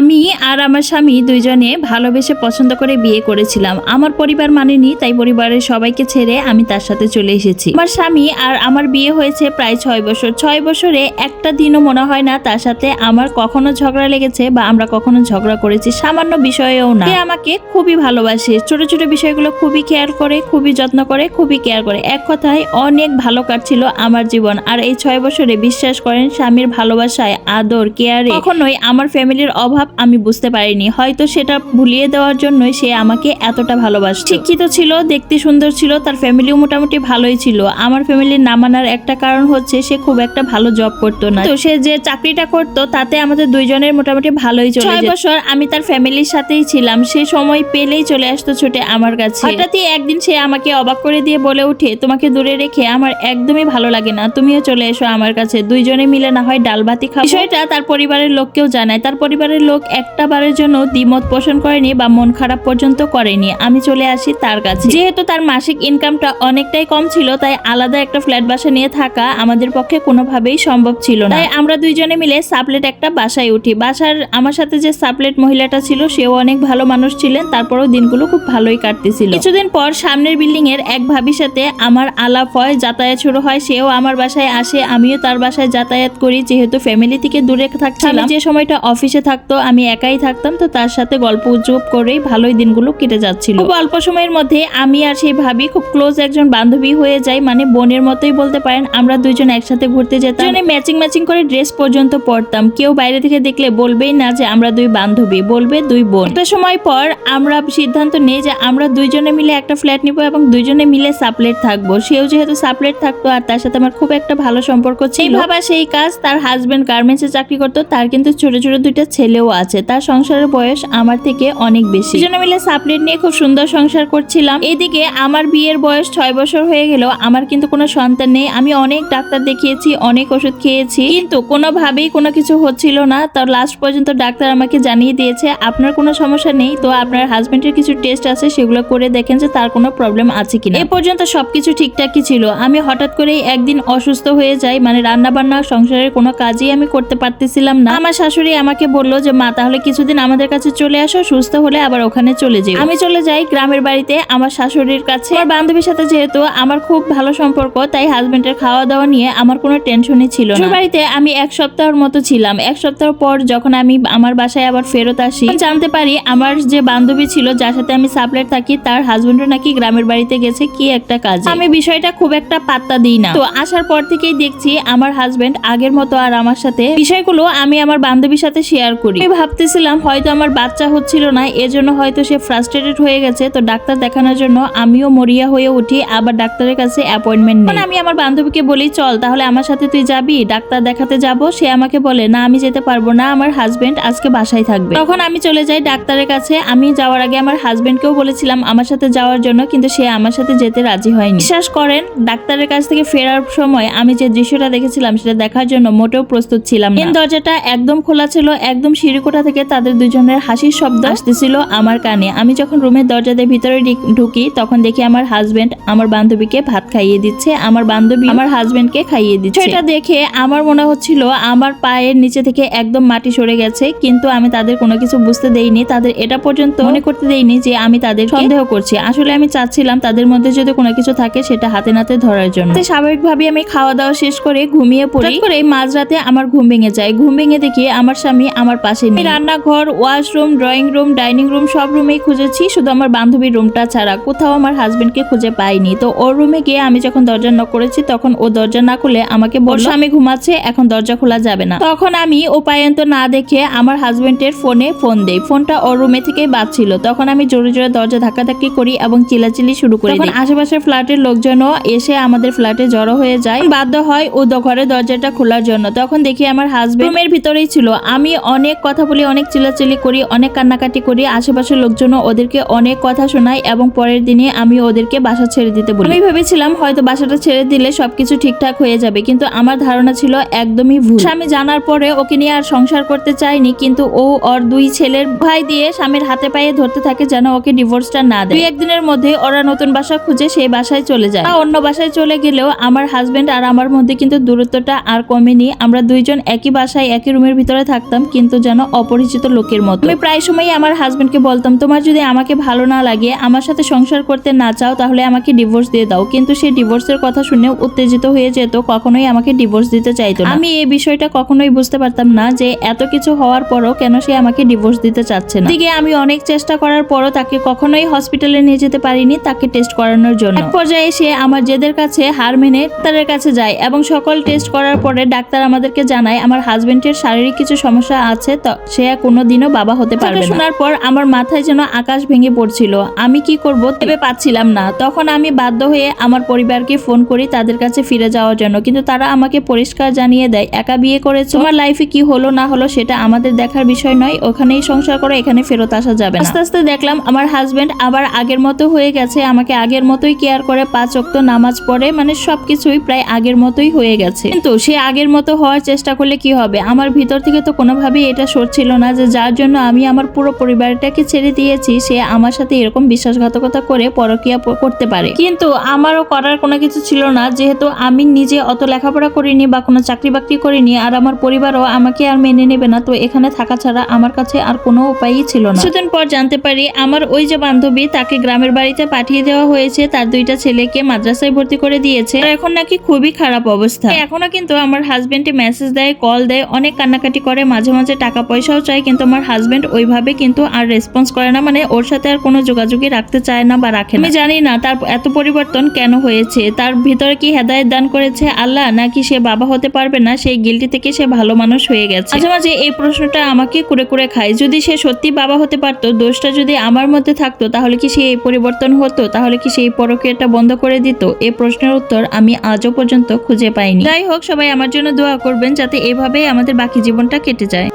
আমি আর আমার স্বামী দুইজনে ভালোবেসে পছন্দ করে বিয়ে করেছিলাম। আমার পরিবার মানেনি, তাই পরিবারের সবাইকে ছেড়ে আমি তার সাথে চলে এসেছি। আমার স্বামী আর আমার বিয়ে হয়েছে প্রায় ছয় বছর। ছয় বছরে একটা দিনও মনে হয় না তার সাথে আমার কখনো ঝগড়া লেগেছে বা আমরা কখনো ঝগড়া করেছি, সামান্য বিষয়েও না। আমাকে খুবই ভালোবাসে, ছোট ছোট বিষয়গুলো খুবই কেয়ার করে, খুবই যত্ন করে, খুবই কেয়ার করে। এক কথায় অনেক ভালো কাটছিল আমার জীবন। আর এই ছয় বছরে বিশ্বাস করেন, স্বামীর ভালোবাসায়, আদর, কেয়ারে কখনোই আমার ফ্যামিলির অভাব আমি বুঝতে পারিনি। হয়তো সেটা ভুলিয়ে দেওয়ার জন্যই সে আমাকে এতটা ভালোবাসে শিক্ষিত ছিল দেখতে সুন্দর ছিল তার ফ্যামিলিও মোটামুটি ভালোই ছিল। আমার ফ্যামিলির না মানার একটা কারণ হচ্ছে সে খুব একটা ভালো জব করতো না। তো সে যে চাকরিটা করতো তাতে আমাদের দুইজনের মোটামুটি ভালোই চলে ছয় বছর আমি তার ফ্যামিলির সাথেই ছিলাম। সে সময় পেলেই চলে আসতো ছুটে আমার কাছে। হঠাৎই একদিন সে আমাকে অবাক করে দিয়ে বলে ওঠে তোমাকে দূরে রেখে আমার একদমই ভালো লাগে না। তুমিও চলে এসো আমার কাছে। দুইজনে মিলে না হয় ডাল ভাতি খাব। বিষয়টা তার পরিবারের লোককেও জানায়। তার পরিবারের লোক একটা বারের জন্য দ্বিমত পোষণ করেনি বা মন খারাপ পর্যন্ত করেনি। আমি চলে আসি তার কাছে। যেহেতু তার মাসিক ইনকামটা অনেকটাই কম ছিল, তাই আলাদা একটা ফ্ল্যাট বাসা নিয়ে থাকা আমাদের পক্ষে কোনোভাবেই সম্ভব ছিল না। তাই আমরা দুইজনে মিলে সাপলেট একটা বাসায় উঠি। বাসার আমার সাথে যে সাপলেট মহিলাটা ছিল, সেও অনেক ভালো মানুষ ছিলেন, তারপরেও দিনগুলো খুব ভালোই কাটতেছিল। কিছুদিন পর সামনের বিল্ডিং এর এক ভাবির সাথে আমার আলাপ হয়, যাতায়াত শুরু হয়, সেও আমার বাসায় আসে, আমিও তার বাসায় যাতায়াত করি, যেহেতু ফ্যামিলি থেকে দূরে থাকছিলাম। যে সময়টা অফিসে থাকতো আমি একাই থাকতাম, তো তার সাথে গল্প উজ্জব করেই ভালোই দিনগুলো কেটে যাচ্ছিল। খুব অল্প সময়ের মধ্যে আমি আর সেই ভাবি খুব ক্লোজ একজন বান্ধবী হয়ে যাই মানে বোনের মতোই বলতে পারেন, আমরা দুইজন একসাথে ঘুরতে যেতাম। ম্যাচিং ম্যাচিং করে ড্রেস পর্যন্ত পরতাম। কেউ বাইরে থেকে দেখলে বলবেই না যে আমরা দুই বান্ধবী, বলবে দুই বোন। একটা সময় পর আমরা সিদ্ধান্ত নিই যে আমরা দুইজনে মিলে একটা ফ্ল্যাট নিব এবং দুইজনে মিলে সাপলেট থাকব। সেও যেহেতু সাপলেট থাকতো আর তার সাথে আমার খুব একটা ভালো সম্পর্ক ছিল। ভাবা সেই কাজ, তার হাজবেন্ড গার্মেন্টসে চাকরি করতো, তার কিন্তু ছোট ছোট দুইটা ছেলেও আছে, তার সংসারের বয়স আমার থেকে অনেক বেশি। দুজনে মিলে সাপলেট নিয়ে খুব সুন্দর সংসার করছিলাম। এদিকে আমার বিয়ের বয়স ছয় বছর হয়ে গেল, আমার কিন্তু কোনো সন্তান নেই। আমি অনেক ডাক্তার দেখিয়েছি, অনেক ওষুধ খেয়েছি। কিন্তু কোনোভাবেই কোনো কিছু হচ্ছিল না। তার লাস্ট পর্যন্ত ডাক্তার আমাকে জানিয়ে দিয়েছে, আপনার কোনো সমস্যা নেই, তো আপনার হাজবেন্ডের কিছু টেস্ট আছে, সেগুলো করে দেখেন যে তার কোনো প্রবলেম আছে কিনা। এ পর্যন্ত সবকিছু ঠিকঠাকই ছিল। আমি হঠাৎ করেই একদিন অসুস্থ হয়ে যাই মানে রান্না বান্না সংসারের কোনো কাজই আমি করতে পারতেছিলাম না। আমার শাশুড়ি আমাকে বলল যে মা তাহলে কিছুদিন আমাদের কাছে চলে আসো সুস্থ হলে আবার ওখানে চলে যাই আমি চলে যাই গ্রামের বাড়িতে আমার শাশুড়ির কাছে। আমার বান্ধবীর সাথে যেহেতু আমার খুব ভালো সম্পর্ক তাই হাজবেন্ডের খাওয়া দাওয়া নিয়ে আমার কোনো টেনশনই ছিল না। বাড়িতে আমি এক সপ্তাহের মতো ছিলাম। এক সপ্তাহ পর যখন আমি আমার বাসায় আবার ফেরত আসি জানতে পারি আমার যে বান্ধবী ছিল যার সাথে আমি সাপ্লাইট থাকি তার হাজবেন্ডও নাকি গ্রামের বাড়িতে গেছে কি একটা কাজ। আমি বিষয়টা খুব একটা পাত্তা দিই না। তো আসার পর থেকেই দেখছি আমার হাজবেন্ড আগের মতো আর আমার সাথে। বিষয়গুলো আমি আমার বান্ধবীর সাথে শেয়ার করি। ভাবতেছিলাম হয়তো আমার বাচ্চা হচ্ছিল না, এজন্য হয়তো সে ফ্রাস্ট্রেটেড হয়ে গেছে। তো ডাক্তার দেখানোর জন্য আমিও মরিয়া হয়ে উঠি, আবার ডাক্তারের কাছে অ্যাপয়েন্টমেন্ট নিই। আমি আমার বান্ধবীকে বলি, চল, তাহলে আমার সাথে তুই যাবি? ডাক্তার দেখাতে যাব? সে আমাকে বলে, না, আমি যেতে পারব না, আমার হাজবেন্ড আজকে বাসায় থাকবে। তখন আমি চলে যাই ডাক্তারের কাছে। আমি যাওয়ার আগে আমার হাজবেন্ডকেও বলেছিলাম আমার সাথে যাওয়ার জন্য, কিন্তু সে আমার সাথে যেতে রাজি হয়নি। বিশ্বাস করেন, ডাক্তারের কাছ থেকে ফেরার সময় আমি যে দৃশ্যটা দেখেছিলাম, সেটা দেখার জন্য মোটেও প্রস্তুত ছিলাম দরজাটা একদম খোলা ছিল, একদম সিঁড়িকোঠা থেকে তাদের দুজনের হাসির শব্দ আসতেছিল আমার কানে। আমি যখন রুমের দরজা দিয়ে ভিতরে ঢুকি তখন দেখি আমার হাজবেন্ড আমার বান্ধবীকে ভাত খাইয়ে দিচ্ছে আমার বান্ধবী আমার হাজবেন্ডকে খাইয়ে দিচ্ছে। এটা দেখে আমার মনে হচ্ছিল আমার পায়ের নিচে থেকে একদম মাটি সরে গেছে কিন্তু আমি তাদের কোনো কিছু বুঝতে দেইনি তাদের এটা পর্যন্ত মনে করতে দেইনি যে আমি তাদের সন্দেহ করছি। আসলে আমি চাচ্ছিলাম তাদের মধ্যে যদি কোনো কিছু থাকে সেটা হাতে নাতে ধরার জন্য। স্বাভাবিকভাবে আমি খাওয়া দাওয়া শেষ করে ঘুমিয়ে পড়ি। করে মাঝরাতে আমার ঘুম ভেঙে যায়। ঘুম ভেঙে দেখি আমার স্বামী আমার পাশে নেই আমি রান্নাঘর washroom drawing room dining room সব রুমেই খুঁজেছি। শুধু আমার বান্ধবীর রুমটা ছাড়া কোথাও আমার হাজবেন্ডকে খুঁজে পাইনি। তো ওর রুমে গিয়ে আমি যখন দরজা নক করেছি তখন ও দরজা না খুলে আমাকে বলল স্বামী ঘুমাচ্ছে এখন দরজা খোলা যাবে না। তখন আমি উপায়ন্ত না দেখে আমার হাজবেন্ডের ফোনে ফোন দেই। ফোনটা ওর রুমে থেকেই বাজছিল তখন আমি জোরে জোরে দরজা ধাক্কাধাক্কি করি এবং চিল্লাচিল্লি শুরু করি। তখন আশেপাশের ফ্ল্যাটের লোকজনও এসে আমাদের ফ্ল্যাটে জড়ো হয়ে যায়। বাধ্য হয় ও ঘরের দরজাটা খোলার জন্য। তখন দেখি আমার হাজবেন্ড রুমের ভিতরেই ছিল। আমি অনেক কথা বলি অনেক চিল্লাচিল্লি করি, অনেক কান্নাকাটি করি, আশেপাশের লোকজনও ওদেরকে অনেক কথা শোনাই এবং পরের দিনে আমি ওদেরকে বাসা ছেড়ে দিতে বলি। আমি ভেবেছিলাম হয়তো বাসাটা ছেড়ে দিলে সবকিছু ঠিকঠাক হয়ে যাবে, কিন্তু আমার ধারণা ছিল একদমই ভুল। স্বামী জানার পরে ওকে নিয়ে আর সংসার করতে চাইনি কিন্তু ও ওর দুই ছেলের ভাই দিয়ে স্বামীর হাতে পায়ে ধরতে থাকে যেন ওকে ডিভোর্সটা না দেয়। দুই একদিনের মধ্যে ওরা নতুন বাসা খুঁজে সেই বাসায় চলে যায়। অন্য বাসায় চলে গেলেও আমার হাজবেন্ড আর আমার মধ্যে কিন্তু দূরত্বটা আর কমেনি। আমরা দুইজন একই বাসায়, একই রুমের ভিতরে থাকতাম, কিন্তু যেন অপরিচিত লোকের মতো। আমি প্রায় সময় আমার হাজবেন্ডকে বলতাম, তোমার যদি আমাকে ভালো না লাগে, আমার সাথে সংসার করতে না চাও, তাহলে আমাকে ডিভোর্স দিয়ে দাও। কিন্তু সে ডিভোর্সের কথা শুনে উত্তেজিত হয়ে যেত, কখনোই আমাকে ডিভোর্স দিতে চাইতো আমি এই বিষয়টা কখনোই বুঝতে পারতাম না যে, এত কিছু হওয়ার পরও কেন সে আমাকে ডিভোর্স দিতে চাচ্ছে না। দিকে আমি অনেক চেষ্টা করার পরও তাকে কখনোই হসপিটালে নিয়ে যেতে পারিনি, তাকে টেস্ট করানোর জন্য। এক পর্যায়ে সে আমার জেদের কাছে হার মেনে ডাক্তারের কাছে যায় এবং সকল টেস্ট করার পরে ডাক্তার আমাদেরকে জানায়, আমার হাজবেন্ডের শারীরিক কিছু সমস্যা আছে তো সে কোনোদিনও বাবা হতে পারবে শোনার পর আমার মাথায় যেন আকাশ ভেঙে পড়ছিল। আমি কি করব ভেবে পাচ্ছিলাম না। তখন আমি বাধ্য হয়ে আমার পরিবারকে ফোন করি তাদের কাছে ফিরে যাওয়ার জন্য। কিন্তু তারা আমাকে পরিষ্কার জানিয়ে দেয় একা বিয়ে করেছে? তোমার লাইফে কি হলো না হলো সেটা আমাদের দেখার বিষয় নয়। ওখানেই সংসার করো এখানে ফেরত আসা যাবে আস্তে আস্তে দেখলাম আমার হাজবেন্ড আবার আগের মতো হয়ে গেছে। আমাকে আগের মতোই কেয়ার করে পাঁচ অক্ত নামাজ পড়ে মানে সবকিছুই প্রায় আগের মতোই হয়ে গেছে। কিন্তু সে আগের মতো হওয়ার চেষ্টা করলে কি হবে? আমার ভিতর থেকে তো কোনোভাবেই এটা সরছিল না যে যার জন্য আমি আমার পুরো পরিবারটাকে ছেড়ে দিয়েছি, সে আমার সাথে এরকম বিশ্বাসঘাতকতা করে পরকিয়া করতে পারে। কিন্তু আমারও করার কোনো কিছু ছিল না, যেহেতু আমি নিজে অত লেখাপড়া করিনি বা কোনো চাকরি বাকরি করিনি, আর আমার পরিবারও আমাকে আর মেনে নেবে না, তো এখানে থাকা ছাড়া আমার কাছে আর কোনো উপায়ই ছিল না। কিছুদিন পর জানতে পারি, আমার ওই যে বান্ধবী তাকে গ্রামের বাড়িতে পাঠিয়ে দেওয়া হয়েছে, তার দুইটা ছেলেকে মাদ্রাসায় ভর্তি করে দিয়েছে। এখন নাকি খুবই খারাপ অবস্থা। এখনও কিন্তু আমার হাজবেন্ডে মেসেজ দেয় কল দেয়, অনেক কান্নাকাটি করে, মাঝে মাঝে টাকা পয়সাও চায়, কিন্তু আমার হাজবেন্ড ওইভাবে কিন্তু আর রেসপন্স করে না। মানে ওর সাথে আর কোনো যোগাযোগই রাখতে চায় না বা রাখে আমি জানি না তার এত পরিবর্তন কেন হয়েছে, তার ভিতরে কি হেদায়ত দান করেছে আল্লাহ, নাকি সে বাবা হতে পারবে না, সেই গিলটি থেকে সে ভালো মানুষ হয়ে গেছে। মাঝে মাঝে এই প্রশ্নটা আমাকে কুড়ে কুড়ে খায়, যদি সে সত্যি বাবা হতে পারতো, দোষটা যদি আমার মধ্যে থাকতো, তাহলে কি সে এই পরিবর্তন হতো? তাহলে কি সেই পরকীয়াটা বন্ধ করে দিত? এই প্রশ্নের উত্তর আমি আজও পর্যন্ত খুঁজে পাইনি। যাই হোক, সবাই আমার জন্য দোয়া করবেন, যাতে এভাবেই আমাদের বাকি জীবনটা কেটে যায়।